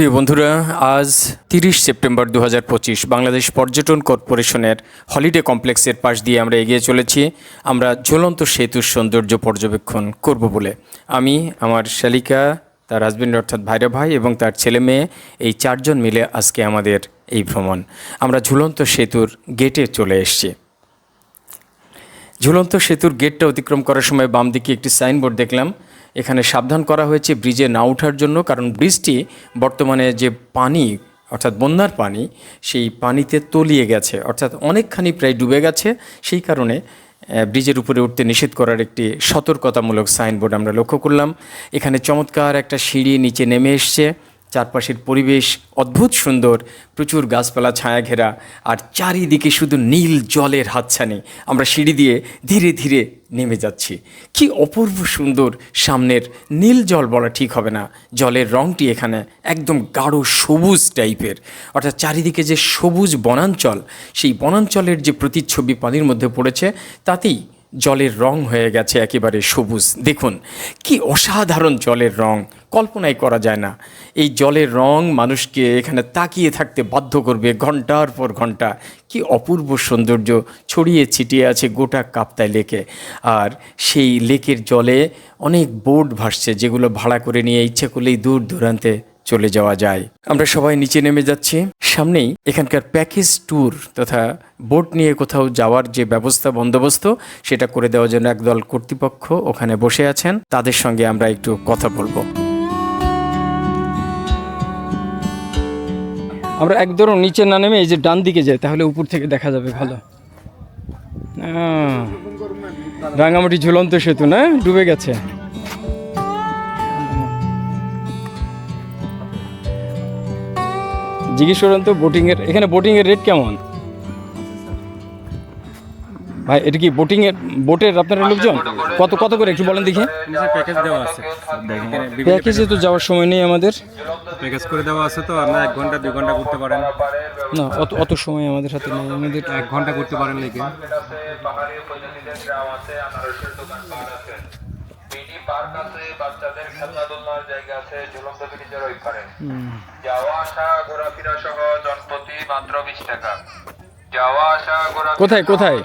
প্রিয় বন্ধুরা, আজ তিরিশ সেপ্টেম্বর দু পঁচিশ, বাংলাদেশ পর্যটন কর্পোরেশনের হলিডে কমপ্লেক্সের পাশ দিয়ে আমরা এগিয়ে চলেছি। আমরা ঝুলন্ত সেতুর সৌন্দর্য পর্যবেক্ষণ করব বলে। আমি, আমার শালিকা, তার হাজবেন্ড অর্থাৎ ভাইরা ভাই এবং তার ছেলে মেয়ে, এই চারজন মিলে আজকে আমাদের এই ভ্রমণ। আমরা ঝুলন্ত সেতুর গেটে চলে এসেছি। ঝুলন্ত সেতুর গেটটা অতিক্রম করার সময় বাম দিকে একটি সাইনবোর্ড দেখলাম। এখানে সাবধান করা হয়েছে ব্রিজে না ওঠার জন্য, কারণ ব্রিজটি বর্তমানে যে পানি, অর্থাৎ বন্যার পানি, সেই পানিতে তলিয়ে গেছে। অর্থাৎ অনেকখানি প্রায় ডুবে গেছে। সেই কারণে ব্রিজের উপরে উঠতে নিষেধ করার একটি সতর্কতামূলক সাইনবোর্ড আমরা লক্ষ্য করলাম। এখানে চমৎকার একটা সিঁড়ি নিচে নেমে এসছে। চারপাশের পরিবেশ অদ্ভুত সুন্দর, প্রচুর গাছপালা ছায়া ঘেরা আর চারিদিকে শুধু নীল জলের হাতছানি। আমরা সিঁড়ি দিয়ে ধীরে ধীরে নেমে যাচ্ছি। কি অপূর্ব সুন্দর, সামনের নীল জল বলা ঠিক হবে না। জলের রঙটি এখানে একদম গাঢ় সবুজ টাইপের। অর্থাৎ চারিদিকে যে সবুজ বনাঞ্চল, সেই বনাঞ্চলের যে প্রতিচ্ছবি পানির মধ্যে পড়েছে, তাতেই জলের রং হয়ে গেছে একেবারে সবুজ। দেখুন, কি অসাধারণ জলের রং। কল্পনাই করা যায় না। এই জলের রং মানুষকে এখানে তাকিয়ে থাকতে বাধ্য করবে ঘণ্টার পর ঘণ্টা। কি অপূর্ব সৌন্দর্য ছড়িয়ে ছিটিয়ে আছে গোটা কাপ্তায় লেকে। আর সেই লেকের জলে অনেক বোট ভাসছে যেগুলো ভাড়া করে নিয়ে ইচ্ছে করলেই দূর দূরান্তে চলে যাওয়া যায়। আমরা সবাই নিচে নেমে যাচ্ছি। সামনেই এখানকার প্যাকেজ ট্যুর তথা বোট নিয়ে কোথাও যাওয়ার যে ব্যবস্থা, বন্দোবস্ত, সেটা করে দেওয়ার জন্য একদল কর্তৃপক্ষ ওখানে বসে আছেন। তাদের সঙ্গে আমরা একটু কথা বলব। আমরা একদম নিচে না নেমে এই যে ডান দিকে যাই, তাহলে উপর থেকে দেখা যাবে ভালো। রাঙামাটি ঝুলন্ত সেতু না? ডুবে গেছে। জিজ্ঞেস করুন তো বোটিংয়ের এখানে বোটিংয়ের রেট কেমন? ভাই এটা কি বোটিংয়ের বোটের আপনারা লোকজন? কত কত করে একটু বলেন দেখি। প্যাকেজ দেওয়া আছে প্যাকেজে তো যাওয়ার সময় নেই আমাদের। প্যাকেজ করে দেওয়া আছে তো আপনার এক ঘণ্টা দুই ঘণ্টা করতে পারেন। না অত অত সময় আমাদের হাতে নেই। আমাদের এক ঘণ্টা করতে পারেন নাকি? আছে বাচ্চাদের খেলনা দোলনার জায়গা আছে ঝুলন্ত ব্রিজের ওই পারে যাওয়া আসা ঘোরাফেরা সহ জনপ্রতি মাত্র বিশ টাকা। যাওয়া আসা ঘোরাফেরা কোথায়, কোথায়?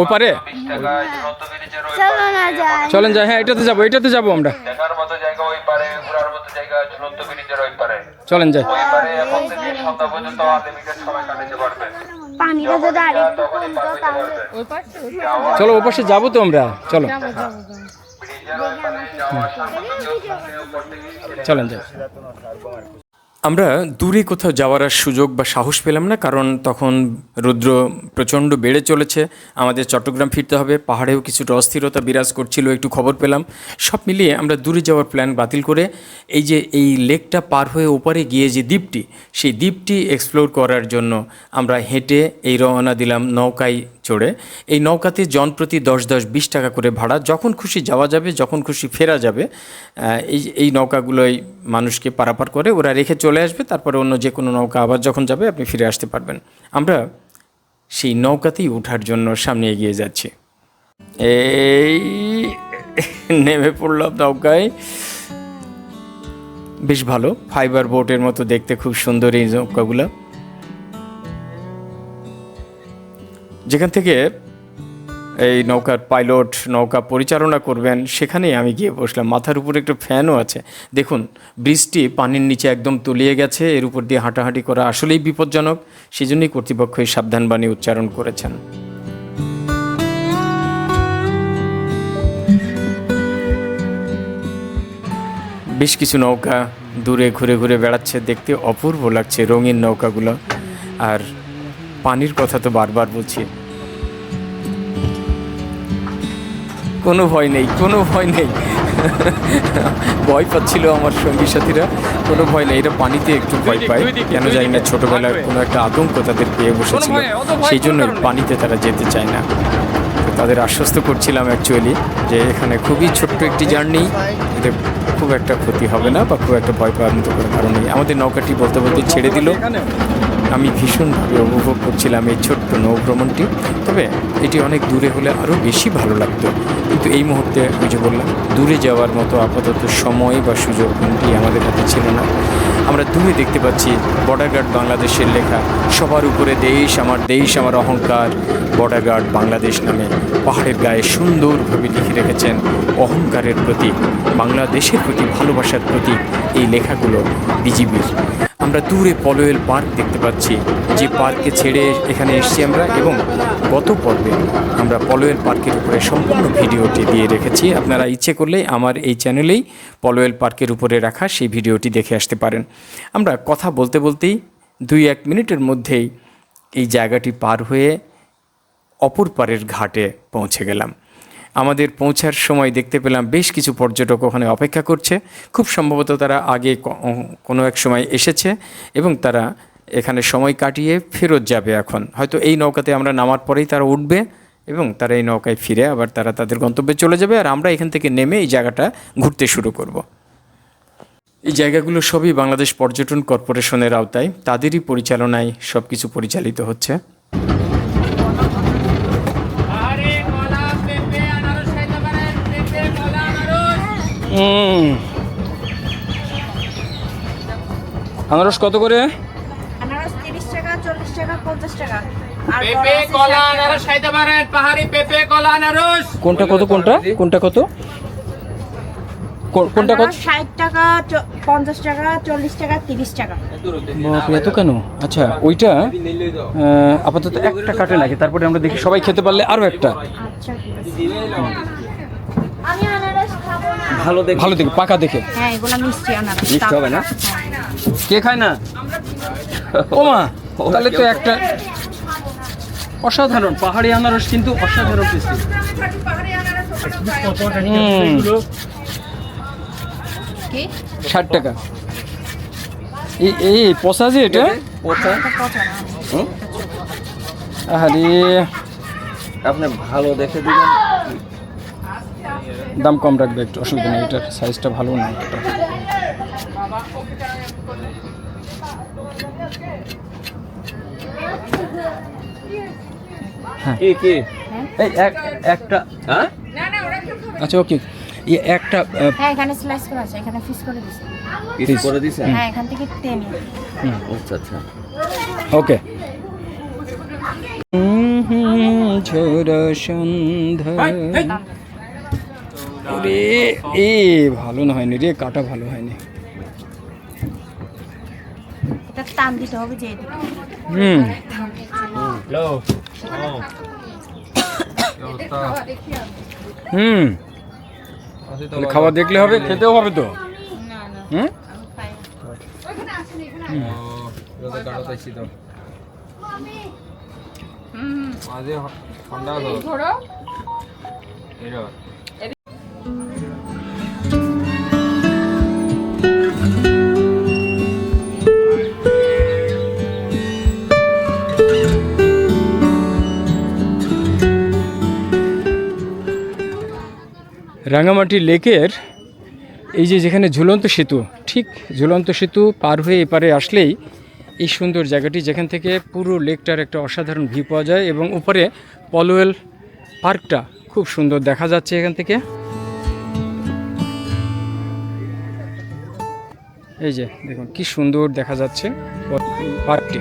ওই পারে? বিশ টাকা। ঝুলন্ত ব্রিজের ওই পারে চলেন যাই হ্যাঁ এটাতে যাব এটাতে যাব আমরা। দেখার মতো জায়গা ওই পারে ঘোরার মতো জায়গা ঝুলন্ত ব্রিজের ওই পারে। চলেন যাই। ওই পারে এখন থেকে সন্ধ্যা পর্যন্ত আনলিমিটেড সময় কাটাতে পারবেন পানিটা যদি আরেকটু তখনই পার চলো ও পাশে যাব তো আমরা। চলো। চলেন আমরা দূরে কোথাও যাওয়ার আর সুযোগ বা সাহস পেলাম না, কারণ তখন রুদ্র প্রচণ্ড বেড়ে চলেছে। আমাদের চট্টগ্রাম ফিরতে হবে, পাহাড়েও কিছুটা অস্থিরতা বিরাজ করছিল, একটু খবর পেলাম। সব মিলিয়ে আমরা দূরে যাওয়ার প্ল্যান বাতিল করে এই যে এই লেকটা পার হয়ে ওপারে গিয়ে যে দ্বীপটি, সেই দ্বীপটি এক্সপ্লোর করার জন্য আমরা হেঁটে এই রওনা দিলাম নৌকায় চড়ে এই নৌকাতে জনপ্রতি দশ দশ বিশ টাকা করে ভাড়া, যখন খুশি যাওয়া যাবে, যখন খুশি ফেরা যাবে এই এই নৌকাগুলোই মানুষকে পারাপার করে, ওরা রেখে চলে আসবে, তারপরে অন্য যে কোনো নৌকা আবার যখন যাবে, আপনি ফিরে আসতে পারবেন। আমরা সেই নৌকাতেই ওঠার জন্য সামনে এগিয়ে যাচ্ছি। এই নেমে পড়লাম নৌকায়। বেশ ভালো ফাইবার বোটের মতো দেখতে খুব সুন্দর এই নৌকাগুলো। যেখান থেকে এই নৌকার পাইলট, নৌকা পরিচালনা করবেন, সেখানেই আমি গিয়ে বসলাম। মাথার উপরে একটা ফ্যানও আছে। দেখুন বৃষ্টি পানির নিচে একদম তলিয়ে গেছে। এর উপর দিয়ে হাঁটাহাঁটি করা আসলেই বিপজ্জনক। সেজন্যই কর্তৃপক্ষ এই সাবধানবাণী উচ্চারণ করেছেন। বেশ কিছু নৌকা দূরে ঘুরে ঘুরে বেড়াচ্ছে। দেখতে অপূর্ব লাগছে রঙিন নৌকাগুলো। আর পানির কথা তো বারবার বলছি। কোনো ভয় নেই কোনো ভয় নেই। ভয় পাচ্ছিল আমার সঙ্গী সাথীরা। কোনো ভয় নেই এটা পানিতে একটু ভয় পায়। কেন জানি না ছোটবেলার কোনো একটা আতঙ্ক তাদের পেয়ে বসেছিল। সেই জন্য পানিতে তারা যেতে চায় না। তো তাদের আশ্বস্ত করছিলাম অ্যাকচুয়ালি যে এখানে খুবই ছোট্ট একটি জার্নি। এতে খুব একটা ক্ষতি হবে না বা খুব একটা ভয় পাওয়ার মতো কোনো কারণ নেই। আমাদের নৌকাটি বলতে বলতে ছেড়ে দিল। আমি ভীষণভাবে উপভোগ করছিলাম এই ছোট্ট নৌভ্রমণটি তবে এটি অনেক দূরে হলে আরও বেশি ভালো লাগতো। কিন্তু এই মুহূর্তে ওই যে বললাম, দূরে যাওয়ার মতো আপাতত সময় বা সুযোগ কোনটি আমাদের হাতে ছিল না। আমরা দূরে দেখতে পাচ্ছি বর্ডার গার্ড বাংলাদেশের লেখা, সবার উপরে দেশ, আমার দেশ, আমার অহংকার। বর্ডার গার্ড বাংলাদেশ নামে পাহাড়ের গায়ে সুন্দরভাবে লিখে রেখেছেন, অহংকারের প্রতীক, বাংলাদেশের প্রতি ভালোবাসার প্রতীক, এই লেখাগুলো বিজিবির। আমরা দূরে পলোয়েল পার্ক দেখতে পাচ্ছি। যে পার্কে ছেড়ে এখানে এসেছি আমরা এবং গত পর্বে আমরা পলোয়েল পার্কের উপরে সম্পূর্ণ ভিডিওটি দিয়ে রেখেছি। আপনারা ইচ্ছে করলে আমার এই চ্যানেলেই পলোয়েল পার্কের উপরে রাখা সেই ভিডিওটি দেখে আসতে পারেন। আমরা কথা বলতে বলতেই দুই এক মিনিটের মধ্যেই এই জায়গাটি পার হয়ে অপর পারের ঘাটে পৌঁছে গেলাম। আমাদের পৌঁছার সময় দেখতে পেলাম বেশ কিছু পর্যটক ওখানে অপেক্ষা করছে। খুব সম্ভবত তারা আগে কোনো এক সময় এসেছে এবং তারা এখানে সময় কাটিয়ে ফেরত যাবে এখন। হয়তো এই নৌকাতে আমরা নামার পরেই তারা উঠবে এবং তারা এই নৌকায় ফিরে আবার তারা তাদের গন্তব্যে চলে যাবে আর আমরা এখান থেকে নেমে এই জায়গাটা ঘুরতে শুরু করব। এই জায়গাগুলো সবই বাংলাদেশ পর্যটন কর্পোরেশনের আওতায়। তাদেরই পরিচালনায় সব কিছু পরিচালিত হচ্ছে। আনারস কত করে? আনারস তিরিশ টাকা চল্লিশ টাকা পঞ্চাশ টাকা। আর পেঁপে কলা আনারস খাইতে পারেন পাহাড়ি পেঁপে কলা আনারস। কোনটা কত কোনটা? কোনটা কত? কোনটা কত? ষাট টাকা চ- পঞ্চাশ টাকা চল্লিশ টাকা তিরিশ টাকা। বাপরে এত কেন? আচ্ছা ওইটা আপাতত একটা কাটে নাকি? তারপরে আমরা দেখি সবাই খেতে পারলে আরও একটা। আচ্ছা আমি আনারস খাব না। ভালো দেখে। ভালো দেখে পাকা দেখে। হ্যাঁ এগুলো মিষ্টি আনারস মিষ্টি হবে না? কে খায় না? ও মা তাহলে তো একটা অসাধারণ পাহাড়ি আনারস কিন্তু অসাধারণ টেস্টি। কি? ষাট টাকা। এই এই পচা যে এটা আরে আপনি ভালো দেখে দিবেন। দাম কম রাখবে একটু অসুবিধা নেই এটার সাইজটা ভালো না এটা কি? কি এই এক একটা হ্যাঁ? আচ্ছা ওকে। এই একটা হ্যাঁ এখানে স্লাইস করা আছে এখানে ফিস করে দিছি। কিছু করে দিছেন হ্যাঁ এখান থেকে টেনে। আচ্ছা আচ্ছা। ওকে সন্ধ্যা। রে এ ভালো না হয়নি রে কাটা ভালো হয়নি। এটা টান দিতে হবে যে এদিকে হুম হুম। খাবার দেখলে হবে খেতেও হবে তো? না না। হুম? আমি রাঙামাটি লেকের এই যে যেখানে ঝুলন্ত সেতু, ঠিক ঝুলন্ত সেতু পার হয়ে এপারে আসলেই এই সুন্দর জায়গাটি, যেখান থেকে পুরো লেকটার একটা অসাধারণ ভিউ পাওয়া যায় এবং উপরে পলোয়েল পার্কটা খুব সুন্দর দেখা যাচ্ছে এখান থেকে। এই যে দেখুন, কি সুন্দর দেখা যাচ্ছে পার্কটি।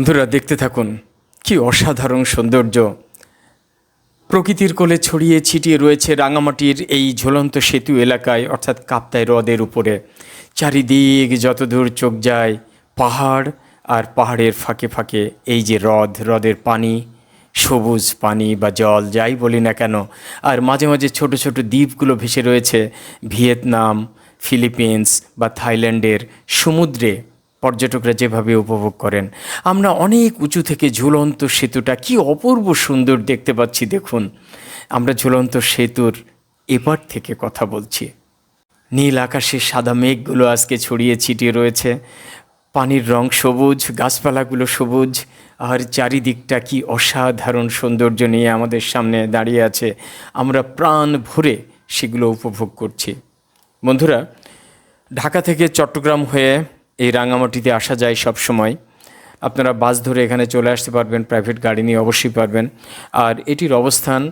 বন্ধুরা, দেখতে থাকুন। কি অসাধারণ সৌন্দর্য। প্রকৃতির কোলে ছড়িয়ে ছিটিয়ে রয়েছে রাঙামাটির এই ঝুলন্ত সেতু এলাকায়, অর্থাৎ কাপ্তাই হ্রদের উপরে। চারিদিক যতদূর চোখ যায়, পাহাড় আর পাহাড়ের ফাঁকে ফাঁকে এই যে হ্রদ, হ্রদের পানি, সবুজ পানি বা জল, যাই বলি না কেন, আর মাঝে মাঝে ছোট ছোট দ্বীপগুলো ভেসে রয়েছে ভিয়েতনাম, ফিলিপিন্স বা থাইল্যান্ডের সমুদ্রে। পর্যটকরা যেভাবে উপভোগ করেন। আমরা অনেক উঁচু থেকে ঝুলন্ত সেতুটা কি অপূর্ব সুন্দর দেখতে পাচ্ছি, দেখুন। আমরা ঝুলন্ত সেতুর এপার থেকে কথা বলছি। নীল আকাশে সাদা মেঘগুলো আজকে ছড়িয়ে ছিটিয়ে রয়েছে। পানির রং সবুজ, গাছপালাগুলো সবুজ, আর চারিদিকটা কি অসাধারণ সৌন্দর্য নিয়ে আমাদের সামনে দাঁড়িয়ে আছে। আমরা প্রাণ ভরে সেগুলো উপভোগ করছি। বন্ধুরা, ঢাকা থেকে চট্টগ্রাম হয়ে এই রাঙামাটিতে আসা যায় সব সময়। আপনারা বাস ধরে এখানে চলে আসতে পারবেন প্রাইভেট গাড়ি নিয়ে অবশ্যই পারবেন। আর এটির অবস্থান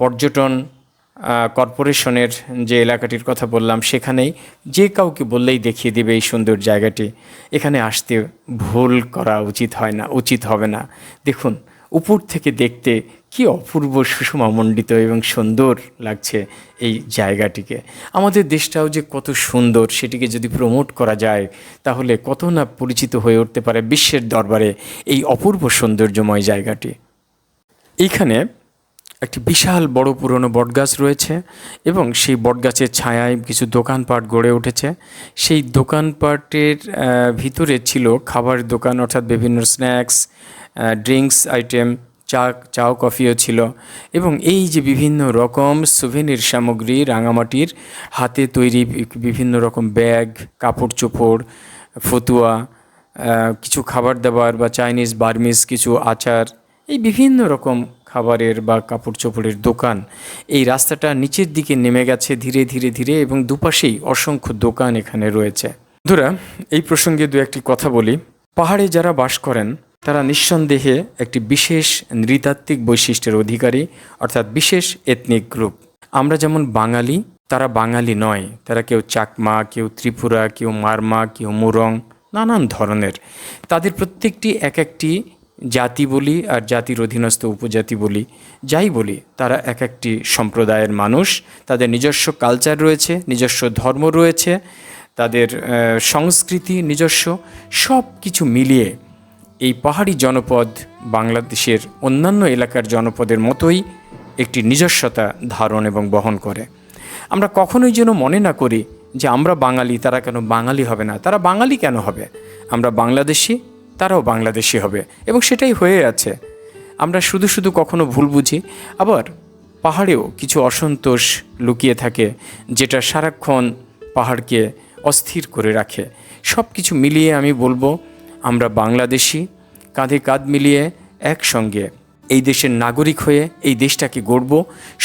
পর্যটন কর্পোরেশনের যে এলাকাটির কথা বললাম, সেখানেই যে কাউকে বললেই দেখিয়ে দেবে এই সুন্দর জায়গাটি। এখানে আসতে ভুল করা উচিত হয় না, উচিত হবে না। দেখুন, উপর থেকে দেখতে কি অপূর্ব সুষমামণ্ডিত এবং সুন্দর লাগছে এই জায়গাটিকে। আমাদের দেশটাও যে কত সুন্দর সেটিকে যদি প্রমোট করা যায়, তাহলে কত না পরিচিত হয়ে উঠতে পারে বিশ্বের দরবারে এই অপূর্ব সৌন্দর্যময় জায়গাটি। এইখানে একটি বিশাল বড় পুরনো বটগাছ রয়েছে এবং সেই বটগাছের ছায়ায় কিছু দোকানপাট গড়ে উঠেছে। সেই দোকানপাটের ভিতরে ছিল খাবার দোকান, অর্থাৎ বিভিন্ন স্ন্যাক্স ড্রিঙ্কস আইটেম চা, চাও কফিও ছিল। এবং এই যে বিভিন্ন রকম সুভেনির সামগ্রী রাঙামাটির হাতে তৈরি বিভিন্ন রকম ব্যাগ কাপড় চোপড় ফতুয়া কিছু খাবার দাবার বা চাইনিজ বার্মিজ কিছু আচার, এই বিভিন্ন রকম খাবারের বা কাপড় চোপড়ের দোকান। এই রাস্তাটা নিচের দিকে নেমে গেছে ধীরে ধীরে ধীরে এবং দুপাশেই অসংখ্য দোকান এখানে রয়েছে। বন্ধুরা, এই প্রসঙ্গে দু একটি কথা বলি। পাহাড়ে যারা বাস করেন তারা নিঃসন্দেহে একটি বিশেষ নৃতাত্ত্বিক বৈশিষ্ট্যের অধিকারী, অর্থাৎ বিশেষ এথনিক গ্রুপ আমরা যেমন বাঙালি, তারা বাঙালি নয়। তারা কেউ চাকমা, কেউ ত্রিপুরা, কেউ মারমা, কেউ মুরং, নানান ধরনের। তাদের প্রত্যেকটি এক একটি জাতি বলি আর জাতির অধীনস্থ উপজাতি বলি। যাই বলি, তারা এক একটি সম্প্রদায়ের মানুষ। তাদের নিজস্ব কালচার রয়েছে, নিজস্ব ধর্ম রয়েছে। তাদের সংস্কৃতি নিজস্ব। সব কিছু মিলিয়ে এই পাহাড়ি জনপদ বাংলাদেশের অন্যান্য এলাকার জনপদের মতোই একটি নিজস্বতা ধারণ এবং বহন করে। আমরা কখনোই যেন মনে না করি যে আমরা বাঙালি, তারা কেন বাঙালি হবে না? তারা বাঙালি কেন হবে? আমরা বাংলাদেশি, তারাও বাংলাদেশি হবে। এবং সেটাই হয়ে আছে। আমরা শুধু শুধু কখনো ভুল বুঝি, আবার পাহাড়েও কিছু অসন্তোষ লুকিয়ে থাকে, যেটা সারাক্ষণ পাহাড়কে অস্থির করে রাখে। সব কিছু মিলিয়ে আমি বলব আমরা বাংলাদেশি, কাঁধে কাঁধ মিলিয়ে একসঙ্গে এই দেশের নাগরিক হয়ে এই দেশটাকে গড়ব,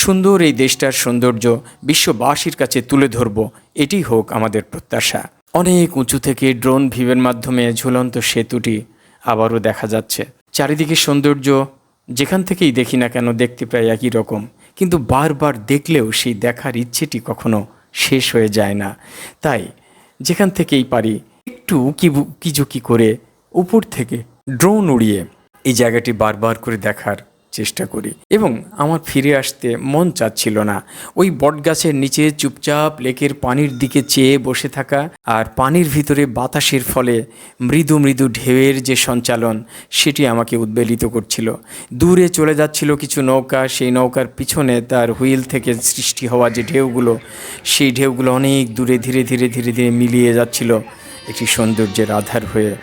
সুন্দর এই দেশটার সৌন্দর্য বিশ্ববাসীর কাছে তুলে ধরব এটি হোক আমাদের প্রত্যাশা। অনেক উঁচু থেকে ড্রোন ভিউয়ের মাধ্যমে ঝুলন্ত সেতুটি আবারও দেখা যাচ্ছে। চারিদিকে সৌন্দর্য, যেখান থেকেই দেখি না কেন দেখতে পাই একই রকম, কিন্তু বারবার দেখলেও সেই দেখার ইচ্ছেটি কখনো শেষ হয়ে যায় না। তাই যেখান থেকেই পারি, একটু কি কিজুকি করে উপর থেকে ড্রোন উড়িয়ে এই জায়গাটি বারবার করে দেখার চেষ্টা করি এবং আমার ফিরে আসতে মন চাচ্ছিল না। ওই বটগাছের নিচে চুপচাপ লেকের পানির দিকে চেয়ে বসে থাকা আর পানির ভিতরে বাতাসের ফলে মৃদু মৃদু ঢেউয়ের যে সঞ্চালন, সেটি আমাকে উদ্বেলিত করছিল। দূরে চলে যাচ্ছিল কিছু নৌকা, সেই নৌকার পিছনে তার হুইল থেকে সৃষ্টি হওয়া যে ঢেউগুলো, সেই ঢেউগুলো অনেক দূরে ধীরে ধীরে ধীরে ধীরে মিলিয়ে যাচ্ছিল একটি সৌন্দর্যের আধার হয়ে।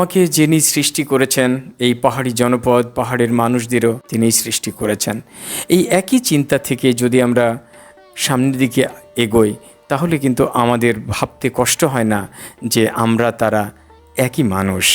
আমাকে যিনি সৃষ্টি করেছেন, এই পাহাড়ি জনপদ, পাহাড়ের মানুষদেরও তিনিই সৃষ্টি করেছেন। এই একই চিন্তা থেকে যদি আমরা সামনের দিকে এগোই, তাহলে কিন্তু আমাদের ভাবতে কষ্ট হয় না যে আমরা তারা একই মানুষ।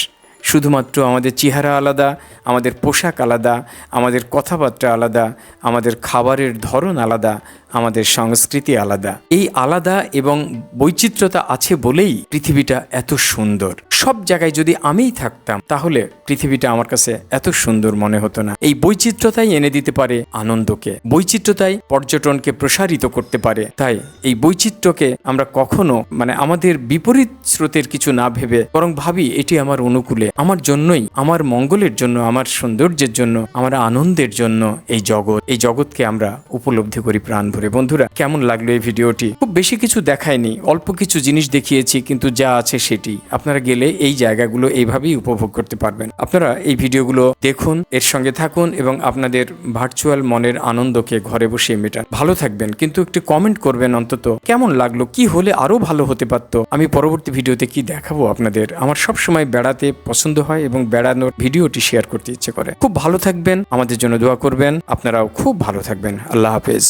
শুধুমাত্র আমাদের চেহারা আলাদা, আমাদের পোশাক আলাদা, আমাদের কথাবার্তা আলাদা, আমাদের খাবারের ধরন আলাদা আমাদের সংস্কৃতি আলাদা। এই আলাদা এবং বৈচিত্র্যতা আছে বলেই পৃথিবীটা এত সুন্দর। সব জায়গায় যদি আমিই থাকতাম, তাহলে পৃথিবীটা আমার কাছে এত সুন্দর মনে হতো না। এই বৈচিত্র্যতাই এনে দিতে পারে আনন্দকে। বৈচিত্র্যতাই পর্যটনকে প্রসারিত করতে পারে। তাই এই বৈচিত্র্যকে আমরা কখনো মানে আমাদের বিপরীত স্রোতের কিছু না ভেবে, বরং ভাবি এটি আমার অনুকূলে, আমার জন্যই, আমার মঙ্গলের জন্য, আমার সৌন্দর্যের জন্য, আমার আনন্দের জন্য এই জগৎ, এই জগৎকে আমরা উপলব্ধি করি প্রাণ ভরে হবে বন্ধুরা, কেমন লাগল এই ভিডিওটি? খুব বেশি কিছু দেখায়নি অল্প কিছু জিনিস দেখিয়েছি, কিন্তু যা আছে সেটি। আপনারা গেলে এই জায়গাগুলো এইভাবেই উপভোগ করতে পারবেন। আপনারা এই ভিডিওগুলো দেখুন, এর সঙ্গে থাকুন এবং আপনাদের ভার্চুয়াল মনের আনন্দকে ঘরে বসে মেটান। ভালো থাকবেন, কিন্তু একটু কমেন্ট করবেন অন্তত, কেমন লাগল, কি হলে আরও ভালো হতে পারতো? আমি পরবর্তী ভিডিওতে কি দেখাবো আপনাদের? আমার সব সময় বেড়াতে পছন্দ হয় এবং বেড়ানোর ভিডিওটি শেয়ার করতে ইচ্ছে করে। খুব ভালো থাকবেন, আমাদের জন্য দোয়া করবেন, আপনারাও খুব ভালো থাকবেন। আল্লাহ হাফেজ।